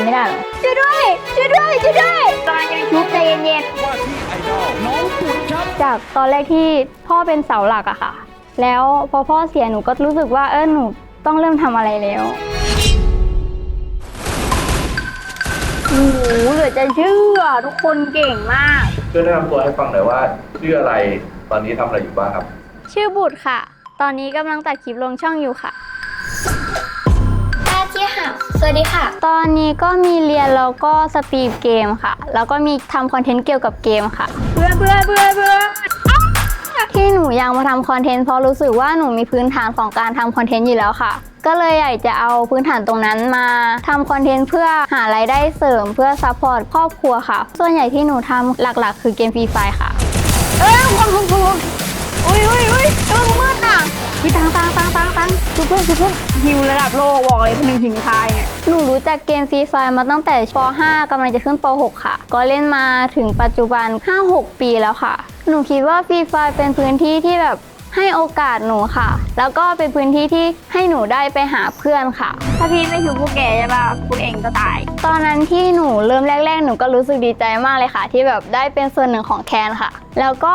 มันไม่ได้เหรอช่วยด้วยช่วยด้วยช่วยด้วยกำลังจะชุบใจเย็นว่าที่ไอดอลน้องปุดครับ ๆจากตอนแรกที่พ่อเป็นเสาหลักอะค่ะ แล้วพอพ่อเสียหนูก็รู้สึกว่าเออหนูต้องเริ่มทำอะไรแล้วโอ้โหเหลือจะเชื่อทุกคนเก่งมาก ช่วยแนะนำตัวให้ฟังหน่อยว่าชื่ออะไรตอนนี้ทำอะไรอยู่บ้างครับ ชื่อบุตรค่ะ ตอนนี้กำลังตัดคลิปลงช่องอยู่ค่ะอาชีค่ะส วัสดีค่ะ ตอนนี้ก็มีเรียนแล้วก็สตรีมเกมค่ะ แล้วก็มีทำคอนเทนต์เกี่ยวกับเกมค่ะเพื่อเพื่อเพื่อเพื่อที่หนูอยากมาทำคอนเทนต์เพราะรู้สึกว่าหนูมีพื้นฐานของการทำคอนเทนต์อยู่แล้วค่ะ ก็เลยอยากจะเอาพื้นฐานตรงนั้นมาทำคอนเทนต์เพื่อหารายได้เสริมเพื่อซัพพอร์ตครอบครัวค่ะ ส่วนใหญ่ที่หนูทำหลักๆ คือเกมฟรีไฟค่ะ เอ้ยคนคนคนอุ้ยอุ้ยอุ้ยเออมืด คือฮิวระดับโลกบอกเลยพนหนึ่งหิงทายเนี่ยหนูรู้จักเกมฟรีไฟมาตั้งแต่ป .5 กำลังจะขึ้นป .6 ค่ะ ก็เล่นมาถึงปัจจุบัน 5-6 ปีแล้วค่ะ หนูคิดว่าฟรีไฟเป็นพื้นที่ที่แบบให้โอกาสหนูค่ะ แล้วก็เป็นพื้นที่ที่ให้หนูได้ไปหาเพื่อนค่ะ ถ้าพี่ไม่ถูกพวกแกใช่ป่ะคุณเองก็ตาย ตอนนั้นที่หนูเริ่มแรก ๆ หนูก็รู้สึกดีใจมากเลยค่ะ ที่แบบได้เป็นส่วนหนึ่งของแคนค่ะ แล้วก็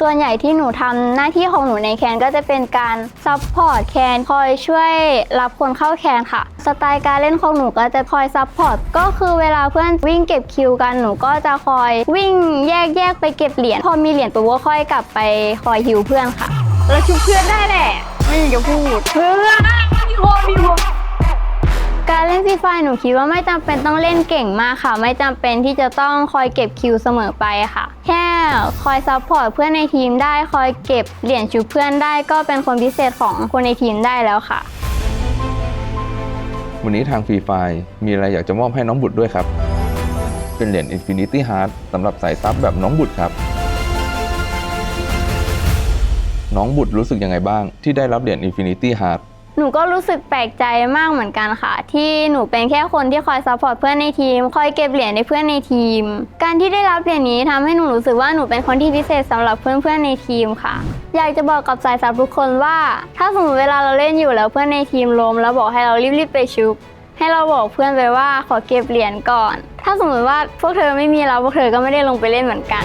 ส่วนใหญ่ที่หนูทำหน้าที่ของหนูในแคนก็จะเป็นการซัพพอร์ตแคนคอยช่วยรับคนเข้าแคนค่ะ สไตล์การเล่นของหนูก็จะคอยซัพพอร์ตก็คือเวลาเพื่อนวิ่งเก็บคิวกันหนูก็จะคอยวิ่งแยกแยกๆไปเก็บเหรียญพอมีเหรียญปุ๊บก็ค่อยกลับไปคอยฮิวเพื่อนค่ะเราชุบเพื่อนได้แหละไม่อยากจะพูดเพื่อนมีคนมีคน การเล่นฟีไฟหนูคิดว่าไม่จำเป็นต้องเล่นเก่งมากค่ะ ไม่จำเป็นที่จะต้องคอยเก็บคิวเสมอไปค่ะ แค่คอยซัพพอร์ตเพื่อนในทีมได้คอยเก็บเหรียญชุบเพื่อนได้ก็เป็นคนพิเศษของคนในทีมได้แล้วค่ะ วันนี้ทางฟรีไฟมีอะไรอยากจะมอบให้น้องบุตรด้วยครับ เป็นเหรียญ Infinity Heart สำหรับสายซับแบบน้องบุตรครับ น้องบุตรรู้สึกยังไงบ้าง ที่ได้รับเหรียญ Infinity Heart หนูก็รู้สึกแปลกใจมากเหมือนกันค่ะ ที่หนูเป็นแค่คนที่คอยซัพพอร์ตเพื่อนในทีม คอยเก็บเหรียญในเพื่อนในทีม การที่ได้รับเหรียญนี้ทำให้หนูรู้สึกว่าหนูเป็นคนที่พิเศษสำหรับเพื่อนๆในทีมค่ะ อยากจะบอกกับสายซับทุกคนว่า ถ้าสมมติเวลาเราเล่นอยู่แล้วเพื่อนในทีมล้มแล้วบอกให้เรารีบๆไปชุบให้เราบอกเพื่อนไปว่าขอเก็บเหรียญก่อน ถ้าสมมติว่าพวกเธอไม่มีเราพวกเธอก็ไม่ได้ลงไปเล่นเหมือนกัน